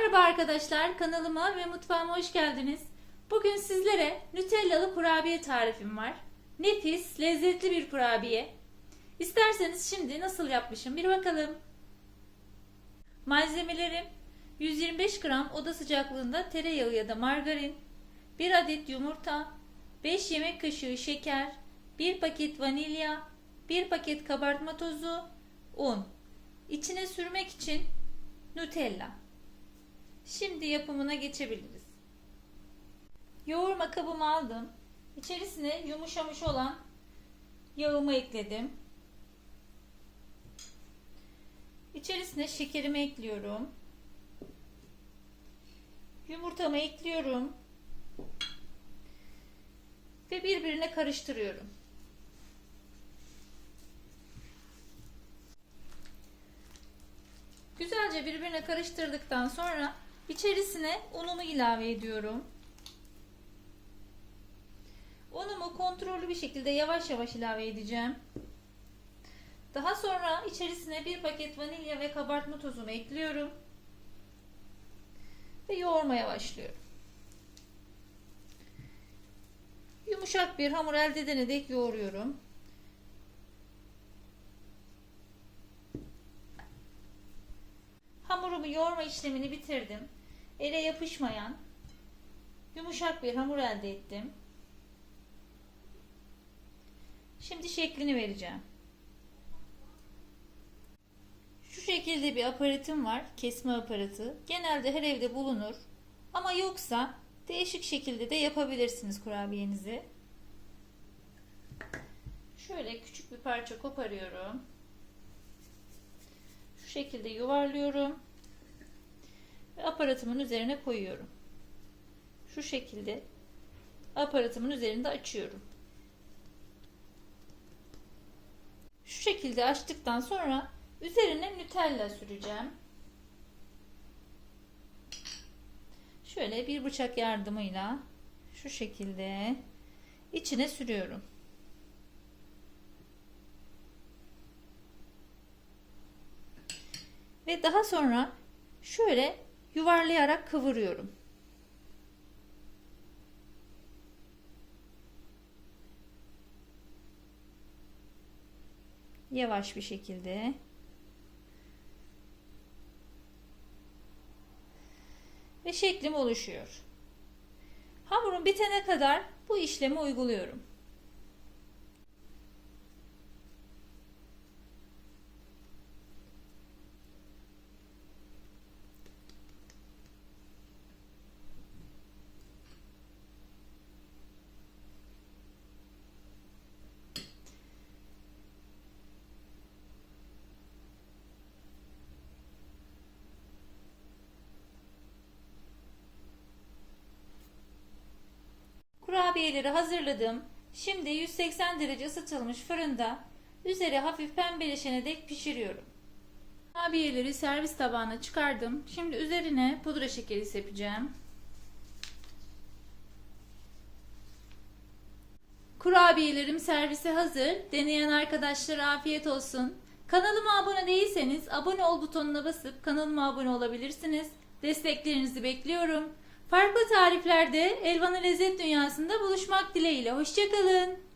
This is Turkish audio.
Merhaba arkadaşlar, kanalıma ve mutfağıma hoş geldiniz. Bugün sizlere Nutellalı kurabiye tarifim var. Nefis, lezzetli bir kurabiye. İsterseniz şimdi nasıl yapmışım bir bakalım. Malzemelerim 125 gram oda sıcaklığında tereyağı ya da margarin, 1 adet yumurta, 5 yemek kaşığı şeker, 1 paket vanilya, 1 paket kabartma tozu, un. İçine sürmek için Nutella. Şimdi yapımına geçebiliriz. Yoğurma kabımı aldım. İçerisine yumuşamış olan yağımı ekledim. İçerisine şekerimi ekliyorum. Yumurtamı ekliyorum. Ve birbirine karıştırıyorum. Güzelce birbirine karıştırdıktan sonra içerisine unumu ilave ediyorum. Unumu kontrollü bir şekilde yavaş yavaş ilave edeceğim. Daha sonra içerisine bir paket vanilya ve kabartma tozumu ekliyorum. Ve yoğurmaya başlıyorum. Yumuşak bir hamur elde edene dek yoğuruyorum. Hamurumu yoğurma işlemini bitirdim. Ele yapışmayan yumuşak bir hamur elde ettim. Şimdi şeklini vereceğim. Şu şekilde bir aparatım var. Kesme aparatı. Genelde her evde bulunur. Ama yoksa değişik şekilde de yapabilirsiniz kurabiyenizi. Şöyle küçük bir parça koparıyorum. Şu şekilde yuvarlıyorum. Ve aparatımın üzerine koyuyorum. Şu şekilde aparatımın üzerinde açıyorum. Şu şekilde açtıktan sonra üzerine Nutella süreceğim. Şöyle bir bıçak yardımıyla şu şekilde içine sürüyorum. Ve daha sonra şöyle yuvarlayarak kıvırıyorum. Yavaş bir şekilde. Ve şeklim oluşuyor. Hamurum bitene kadar bu işlemi uyguluyorum. Kurabiyeleri hazırladım. Şimdi 180 derece ısıtılmış fırında üzeri hafif pembeleşene dek pişiriyorum. Kurabiyeleri servis tabağına çıkardım. Şimdi üzerine pudra şekeri sepeceğim. Kurabiyelerim servise hazır. Deneyen arkadaşlara afiyet olsun. Kanalıma abone değilseniz abone ol butonuna basıp kanalıma abone olabilirsiniz. Desteklerinizi bekliyorum. Farklı tariflerde Elvan'ın lezzet dünyasında buluşmak dileğiyle. Hoşçakalın.